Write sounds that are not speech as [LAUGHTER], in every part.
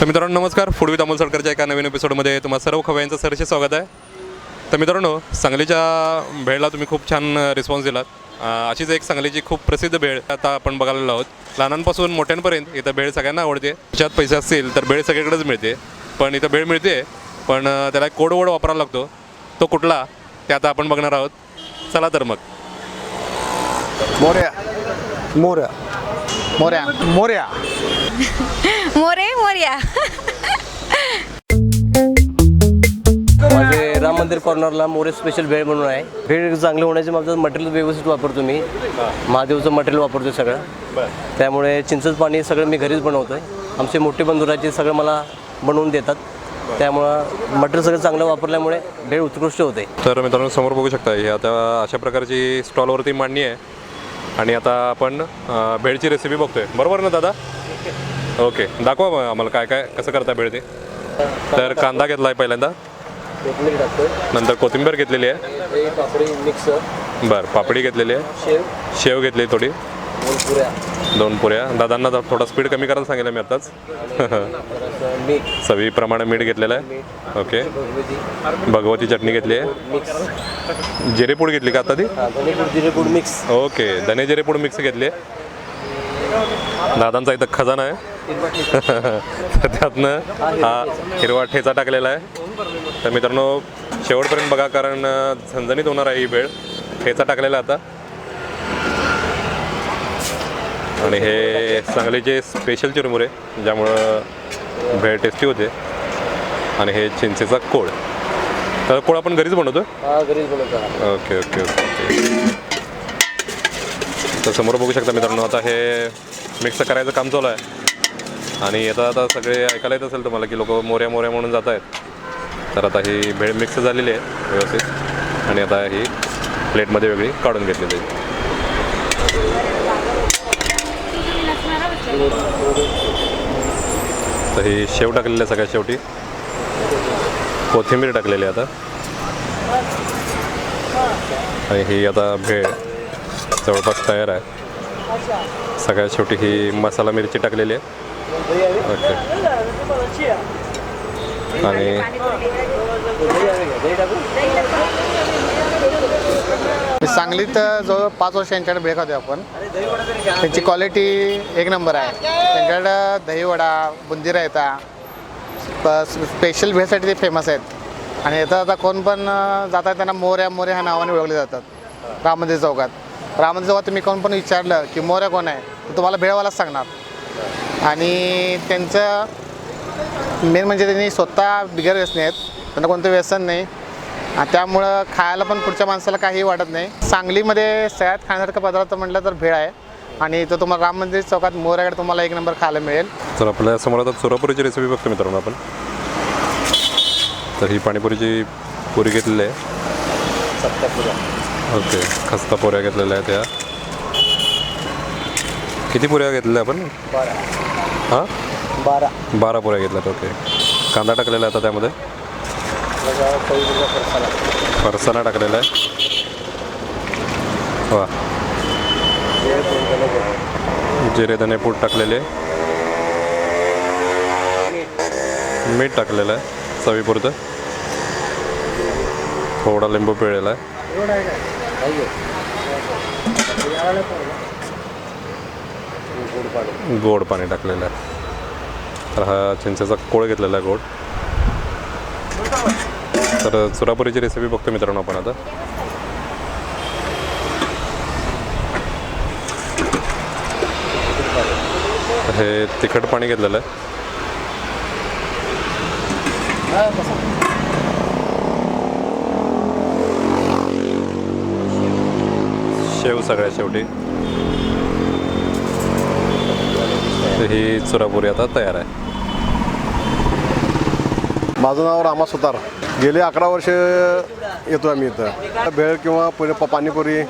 तर मित्रांनो नमस्कार. फूड विथ अमोल सरकारच्या एका नवीन एपिसोडमध्ये तुम्हाला सर्व खवयांचं सरसे स्वागत आहे. तर मित्रांनो सांगलीच्या भेळला तुम्ही खूप छान रिस्पॉन्स दिलात. अशीच एक सांगलीची खूप प्रसिद्ध भेळ आता आपण बघायला आहोत. लहानांपासून मोठ्यांपर्यंत इथं भेळ सगळ्यांना आवडते. त्याच्यात पैसे असतील तर भेळ सगळीकडेच मिळते. पण इथं भेळ मिळते पण त्याला एक कोड वापरावा लागतो. तो कुठला ते आता आपण बघणार आहोत. चला तर मग. मोऱ्या मोऱ्या मोर्या. मोर्या. मोरे मोर्या. माझे राम मंदिर कॉर्नरला मोरे स्पेशल भेळ म्हणून आहे. भेळ चांगलं होण्याचे माझं मटेरियल व्यवस्थित वापरतो मी. महादेवचं मटेरियल वापरतो सगळं. त्यामुळे चिंचच पाणी सगळं मी घरीच बनवतो आहे आमचे मोठे बंधुराचे सगळं मला बनवून देतात. त्यामुळं मटेरियल सगळं चांगलं वापरल्यामुळे भेळ उत्कृष्ट होते. तर मित्रांनो समोर बघू शकता ही आता अशा प्रकारची स्टॉलवरती मांडणी आहे. आणि आता आपण भेळची रेसिपी बघतोय. बरोबर ना दादा? ओके. दाखवा मग आम्हाला काय काय कसं करता भेळ ते. तर कांदा घेतला आहे पहिल्यांदा नंतर कोथिंबीर घेतलेली आहे. बरं पापडी घेतलेली आहे. शेव. शेव घेतली थोडी. दोन पुऱ्या दोन पुऱ्या. दादांना थोडा स्पीड कमी करायला सांगितलं मी आताच. [LAUGHS] चवीप्रमाणे मीठ घेतलेलं आहे. ओके भगवती. चटणी घेतली आहे. जिरेपूड घेतली का आता ती? मिक्स. ओके धने जिरेपूड मिक्स घेतली आहे. दादांचा इथं खजाना आहे. [LAUGHS] तर त्यातनं हा हिरवा ठेचा. टाकलेला आहे. तर मित्रांनो शेवटपर्यंत बघा कारण झणझणीत होणार आहे ही वेळ. ठेचा टाकलेला आता. आणि हे सांगलीचे स्पेशल चिरमुरे ज्यामुळं भेळ टेस्टी होते आणि हे चिंचेचा कोळ. तर कोळ आपण घरीच बनवतो घरीच बनवतो ओके ओके ओके. तर समोर बघू शकता मित्रांनो आता हे मिक्स करायचं काम चालू आहे. आणि आता आता सगळे ऐकायला येत असेल तुम्हाला की लोक मोऱ्या मोऱ्या म्हणून जात आहेत. तर आता ही भेळ मिक्स झालेली आहे व्यवस्थित. आणि आता ही प्लेटमध्ये वेगळी काढून घेतलेली आहे. तर ही शेव टाकलेली आहे सगळ्यात शेवटी. कोथिंबीर टाकलेली आहे आता. आणि ही आता भेळ जवळपास तयार आहे. सगळ्यात शेवटी ही मसाला मिरची टाकलेली आहे. ओके. आणि सांगलीत जवळ पाच वर्ष यांच्याकडे भेळ खातो आपण. त्यांची क्वालिटी एक नंबर आहे. त्यांच्याकडं दहीवडा बुंदी रायता स्पेशल भेळसाठी ते फेमस आहेत. आणि येता आता कोण पण जातात त्यांना मोऱ्या मोऱ्या ह्या नावाने ओळखले जातात. राम मंदिर चौकात. राम मंदिर चौकात तुम्ही कोण पण विचारलं की मोऱ्या कोण आहे तर तुम्हाला भेळवालाच सांगणार. आणि त्यांचं मेन म्हणजे त्यांनी स्वतः बिगर व्यसन आहेत. त्यांना कोणतं व्यसन नाही. त्यामुळं खायला पण पुढच्या माणसाला काही वाटत नाही. सांगलीमध्ये सगळ्यात खाण्यासारखं पदार्थ म्हटलं तर भेळ आहे. आणि तो तुम्हाला राम मंदिर चौकात मोऱ्याकडे तुम्हाला एक नंबर खायला मिळेल. तर आपल्यासमोर आता चुरापुरीची रेसिपी बघतो मित्रांनो आपण. तर ही पाणीपुरीची पुरी घेतलेली आहे. ओके खस्ता पुऱ्या घेतलेल्या आहेत त्या किती पुऱ्या घेतलेल्या आपण? बारा. हां? बारा. बारा पुऱ्या घेतल्यात ओके. कांदा टाकलेला आहे आता त्यामध्ये. फरसाला टाकलेला आहे. वा. जिरे धने पूड टाकलेले. मीठ टाकलेलं आहे चवीपुरतं. थोडा लिंबू पिळलेला आहे. गोड पाणी टाकलेलं आहे. तर हा चिंचेचा कोळ घेतलेला आहे गोड. तर चुरापुरीची रेसिपी बघतो मित्रांनो आपण आता. हे तिखट पाणी घेतलेलं आहे. शेव सगळ्या शेवटी. तर ही चुरापुरी आता तयार आहे. माझं नाव रामा सुतार. गेले अकरा वर्ष येतो आम्ही इथं. भेळ किंवा पुणे प- पाणीपुरी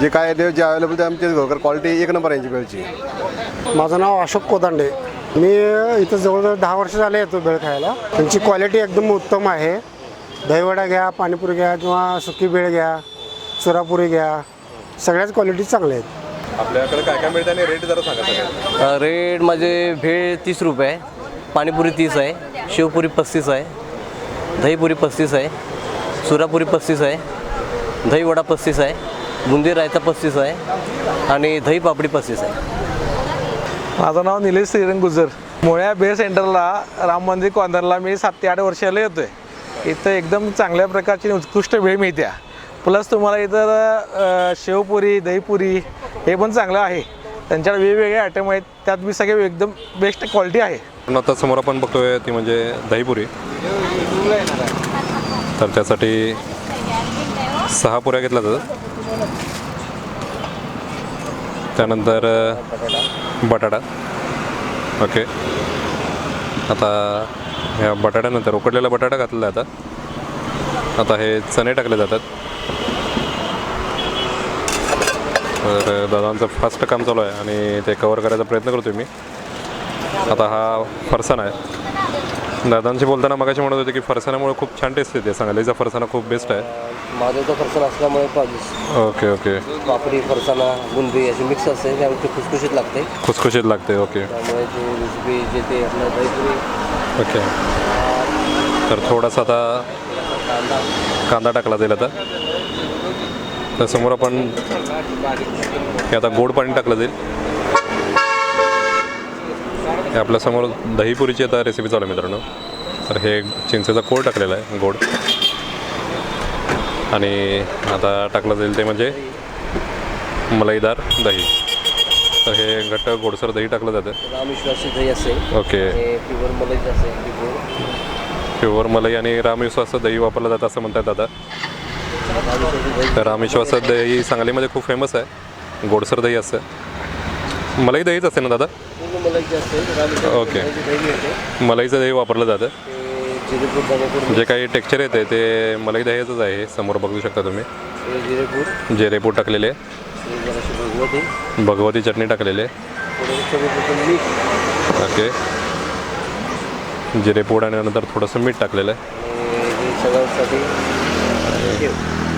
जे काय आहे ते जे अवेलेबल ते आमचे घरकर क्वालिटी एक नंबर आहे यांची भेळची माझं नाव अशोक कोदांडे. मी इथं जवळजवळ दहा वर्ष झाले येतो भेळ खायला. त्यांची क्वालिटी एकदम उत्तम आहे. दहीवडा घ्या पाणीपुरी घ्या किंवा सुकी भेळ घ्या चुरापुरी घ्या सगळ्याच क्वालिटी चांगल्या आहेत. आपल्याकडे काय काय मिळतं आणि रेट जरा सांगा रेट माझे भेळ तीस रुपये आहे पाणीपुरी तीस आहे शेवपुरी पस्तीस आहे दहीपुरी पस्तीस आहे सुरापुरी पस्तीस आहे दही वडा पस्तीस आहे बुंदी रायता पस्तीस आहे आणि दही पापडी पस्तीस आहे. माझं नाव निलेश श्रीरंग गुजर मुळ्या बेळ सेंटरला राम मंदिर कॉर्नरला मी सात ते आठ वर्षाला येतो आहे इथं एकदम चांगल्या प्रकारची उत्कृष्ट भेळ मिळते. प्लस तुम्हाला इथं शेवपुरी दहीपुरी हे पण चांगलं आहे. त्यांच्याकडे वेगवेगळे आयटम आहेत. त्यात बी सगळे एकदम बेस्ट क्वालिटी आहे. पण आता समोर आपण बघतोय ती म्हणजे दहीपुरी. तर त्यासाठी सहा पुऱ्या घेतल्या जातात. त्यानंतर बटाटा. ओके. आता ह्या बटाट्यानंतर उकडलेला बटाटा घातलेला जातात आता. आता हे चणे टाकले जातात. तर दादांचं फास्ट काम चालू आहे आणि ते कवर करायचा प्रयत्न करतोय मी. आता हा फरसाणा आहे. दादांशी बोलताना मगाशी म्हणत होते की फरसाणामुळे खूप छान टेस्ट येते. सांगालीचा फरसाणा खूप बेस्ट आहे. माझं फरसाण असल्यामुळे पाहिजे. ओके ओके पापडी फरसाणा बुंदी अशी मिक्स असते त्यामुळे ते खुसखुशीत लागते. खुसखुशीत लागते ओके त्यामुळे जे रेसिपी जे ते आपलं दहीपुरी. ओके तर थोडासा आता कांदा टाकला जाईल आता. तर समोर आपण हे आता गोड पाणी टाकलं जाईल. हे आपल्यासमोर दहीपुरीची आता रेसिपी चालू आहे मित्रांनो. तर हे चिंचेचा कोळ टाकलेला आहे गोड. आणि आता टाकलं जाईल ते म्हणजे मलईदार दही. तर हे घट्ट गोडसर दही टाकलं जातं. रामविश्वासी दही असेल. ओके. प्युअर असेल प्युअर मलाई आणि रामविश्वास दही वापरलं जातं असं म्हणतात दादा. तर रामविश्वास दही सांगलीमध्ये खूप फेमस आहे. गोडसर दही असतं मलाई दहीच असते ना दादा? पूर्ण जे ओके. दही मिळते. मलाईचं दही वापरलं जातं? ते जिरेपूर धनेपूर जे काही टेक्स्चर येते ते मलाई दह्याचंच आहे समोर बघू शकता तुम्ही. हे जिरेपूर जेरेपूड टाकलेले. हे जराशी भगवती. भगवती चटणी टाकलेले. थोडं चवीपुरतं मीठ. ओके. जिरेपूड आणि नंतर थोडंसं मीठ टाकलेलं आहे. आणि हे सगळ्यांसाठी शेव.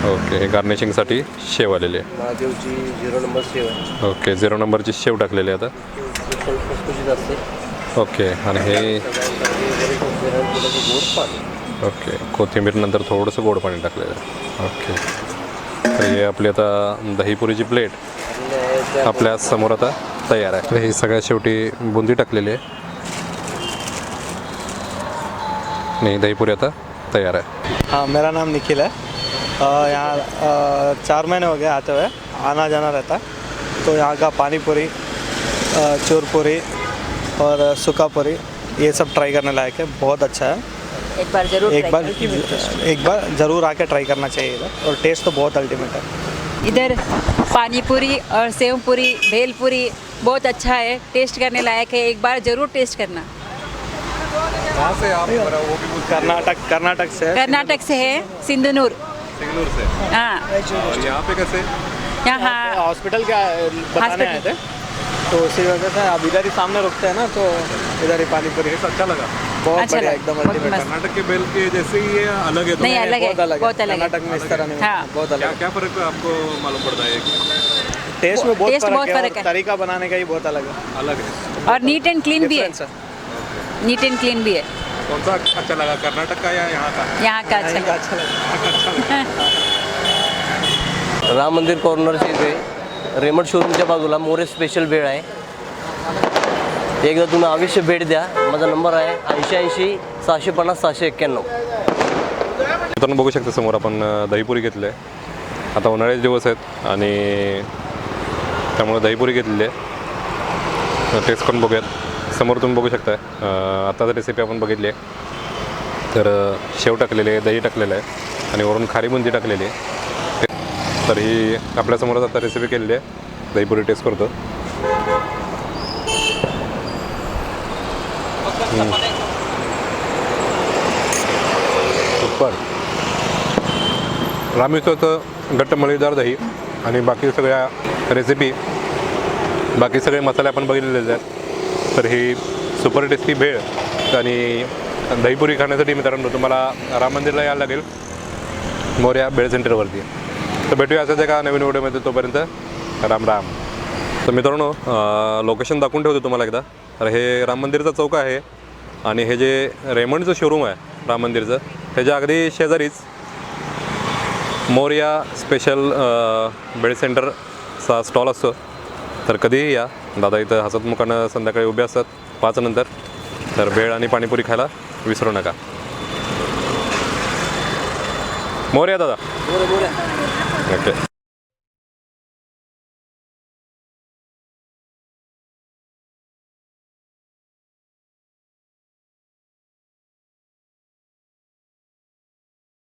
ओके हे गार्निशिंगसाठी शेव आलेली आहे. महादेवची झिरो नंबर शेव आहे. ओके झिरो नंबरची शेव टाकलेली आहे आता. असते ओके आणि हे सगळ्यांसाठी बरेच थोडंसं गोड पाणी ओके कोथिंबीर नंतर थोडंसं गोड पाणी टाकलेलं आहे. ओके. तर हे आपली आता दहीपुरीची प्लेट आपल्यासमोर आता तयार आहे. तर ही सगळ्यात शेवटी बुंदी टाकलेली आहे. आणि दहीपुरी आता तयार आहे. हाँ मेरा नाम निखिल है यहाँ चार महीने हो गए आते हुए आना जाना रहता। तो यहाँ का पानी पूरी अ, चूरपुरी और सूखा पूरी ये सब ट्राई करने लायक है बहुत अच्छा है। एक बार ज़रूर एक बार एक बार ज़रूर आके ट्राई करना चाहिए इधर और टेस्ट तो बहुत अल्टीमेट है। इधर पानी पूरी और सेव पूरी भेल पूरी बहुत अच्छा है टेस्ट करने लायक है एक बार ज़रूर टेस्ट करना। कर्नाटक कर्नाटक से कर्नाटक से है सिंधुनूर। सिंगनूर से। हाँ। और यहाँ पे कैसे? यहाँ हॉस्पिटल का बताने आए थे? तो उसी वजह से अब इधर ही सामने रुकते हैं ना तो इधर ही पानी पूरी अच्छा लगा। बहुत अच्छा बढ़िया एकदम। कर्नाटक के बेल के जैसे ही ये अलग है तो नहीं अलग है बहुत अलग है। बहुत अलग है। कर्नाटक में इस तरह नहीं हाँ। बहुत अलग क्या है फ़र्क आपको मालूम पड़ता है टेस्ट में बहुत टेस्ट फ़र्क बहुत है फ़र्क है। तरीका बनाने का ही बहुत अलग है। अलग है। और नीट एंड क्लीन भी है। नीट एंड क्लीन भी है। कौन सा अच्छा लगा? कर्नाटक का या यहाँ का? यहाँ का अच्छा इनका अच्छा लगा। [LAUGHS] राम मंदिर कॉर्नरच्या इथे रेमंड शोरूमच्या बाजूला मोरे स्पेशल भेळ आहे. एकदा तुम्ही अवश्य भेट द्या. माझा नंबर आहे ऐंशी ऐंशी सहाशे पन्नास सहाशे एक्क्याण्णव. मित्रांनो बघू शकता समोर आपण दहीपुरी घेतली आहे. आता उन्हाळ्याचे दिवस आहेत आणि त्यामुळे दहीपुरी घेतलेली आहे. टेस्ट करून बघूयात. समोर तुम्ही बघू शकता आत्ताच रेसिपी आपण बघितली आहे. तर शेव टाकलेले आहे दही टाकलेलं आहे आणि वरून खारी बुंदी टाकलेली आहे. तर ही आपल्यासमोरच आता रेसिपी केलेली आहे. दहीपुरी टेस्ट करतो. सुपर रामेश्वरचं घट्ट मळीदार दही आणि बाकी सगळ्या रेसिपी बाकी सगळे मसाले आपण बघितलेलेच आहेत. तर ही सुपर टेस्टी भेळ आणि दहीपुरी खाण्यासाठी मित्रांनो तुम्हाला राम मंदिरला यायला लागेल. मोर्या भेळ सेंटरवरती तर भेटूया असंच एका नवीन व्हिडिओमध्ये तोपर्यंत. राम राम. तर मित्रांनो लोकेशन दाखवून ठेवतो तुम्हाला एकदा. तर हे राम मंदिरचा चौक आहे आणि हे जे रेमंडचं शोरूम आहे राम मंदिरचं त्याच्या अगदी शेजारीच मोर्या स्पेशल बेड सेंटरचा स्टॉल असतो. तर कधीही या. दादा इथं हसतमुखानं संध्याकाळी उभे असतात. पाच नंतर. तर भेळ आणि पाणीपुरी खायला विसरू नका. मोर्या दादा. ओके